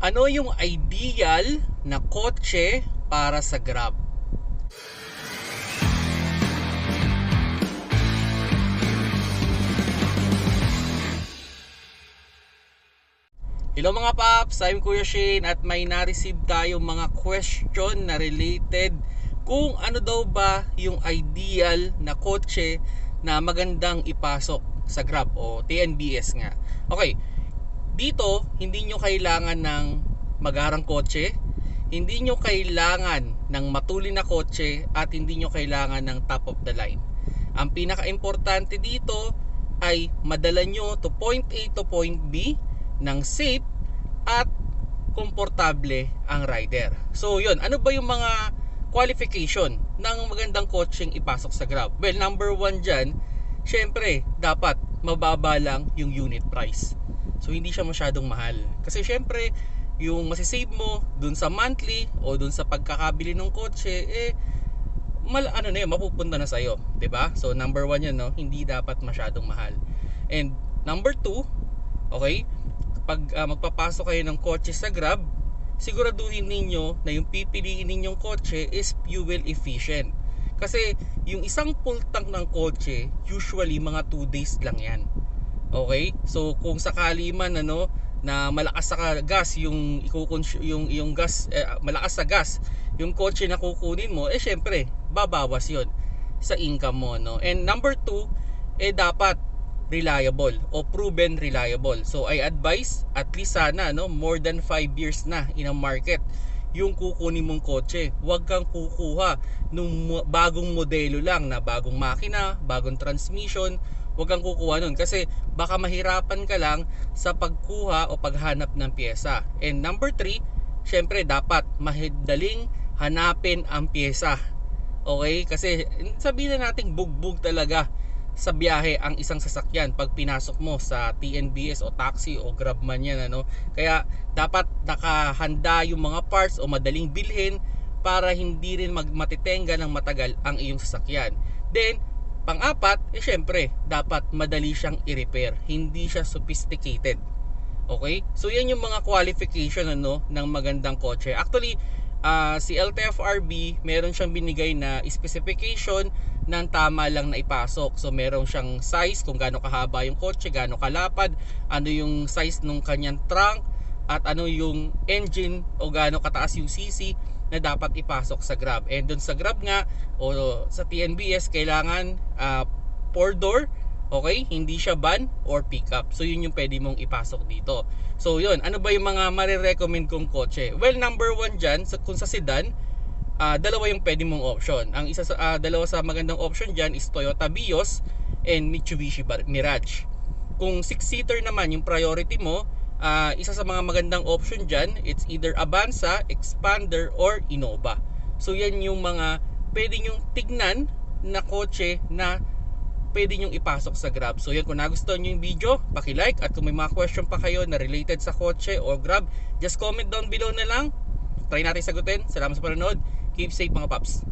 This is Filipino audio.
Ano yung ideal na kotse para sa Grab? Hello mga paps, I'm Kuya Shane at may na-receive tayong mga question na related kung ano daw ba yung ideal na kotse na magandang ipasok sa Grab o TNBS nga. Okay, dito hindi nyo kailangan ng magarang kotse, hindi nyo kailangan ng matulin na kotse at hindi nyo kailangan ng top of the line. Ang pinaka-importante dito ay madala nyo to point A to point B ng safe at komportable ang rider. So yun, ano ba yung mga qualification ng magandang coaching ipasok sa Grab? Well, number one dyan, syempre, dapat mababa lang yung unit price. So hindi siya masyadong mahal. Kasi syempre, yung masisave mo dun sa monthly o dun sa pagkakabili ng kotse, eh, mal ano na yun, mapupunta na sa'yo. ba So number one yan, no? hindi dapat masyadong mahal. And number two, okay, pag ah, magpapasok kayo ng kotse sa Grab, siguraduhin ninyo na yung pipiliin ninyong kotse is fuel efficient. Kasi yung isang full tank ng kotse, usually mga 2 days lang yan. Okay? So kung sakali man ano na malakas sa gas yung yung yung gas eh, malakas sa gas yung kotse na kukunin mo eh syempre babawas yon sa income mo no. And number two eh dapat reliable o proven reliable. So I advise at least sana no more than 5 years na in a market yung kukunin mong kotse. Huwag kang kukuha nung bagong modelo lang na bagong makina, bagong transmission. Huwag kang kukuha nun kasi baka mahirapan ka lang sa pagkuha o paghanap ng pyesa. And number 3, syempre dapat mahidaling hanapin ang pyesa. Okay? Kasi sabihin na nating bugbog talaga sa biyahe ang isang sasakyan pag pinasok mo sa TNBS o taxi o Grab man yan ano. Kaya dapat nakahanda yung mga parts o madaling bilhin para hindi rin magmatitenga ng matagal ang iyong sasakyan. Then, pang-apat, eh syempre, dapat madali siyang i-repair. Hindi siya sophisticated. Okay? So yan yung mga qualification ano ng magandang kotse. Actually, ah, si LTFRB meron siyang binigay na specification ng tama lang na ipasok. So meron siyang size kung gaano kahaba yung kotse, gaano kalapad, ano yung size ng kanyang trunk at ano yung engine o gaano kataas yung CC na dapat ipasok sa Grab. And dun sa Grab nga o sa TNBS kailangan 4 door Okay? Hindi siya van or pickup. So yun yung pwede mong ipasok dito. So yun, ano ba yung mga marirecommend kong kotse? Well, number one dyan, sa, kung sa sedan, ah, dalawa yung pwede mong option. Ang isa sa ah, dalawa sa magandang option dyan is Toyota Vios and Mitsubishi Mirage. Kung 6-seater naman yung priority mo, ah, isa sa mga magandang option dyan, it's either Avanza, Expander, or Innova. So yan yung mga pwede nyong tignan na kotse na pwede nyong ipasok sa Grab. So yan, kung nagustuhan nyo yung video, paki-like at kung may mga question pa kayo na related sa kotse o Grab, just comment down below na lang. Try natin sagutin. Salamat sa panonood. Keep safe mga paps.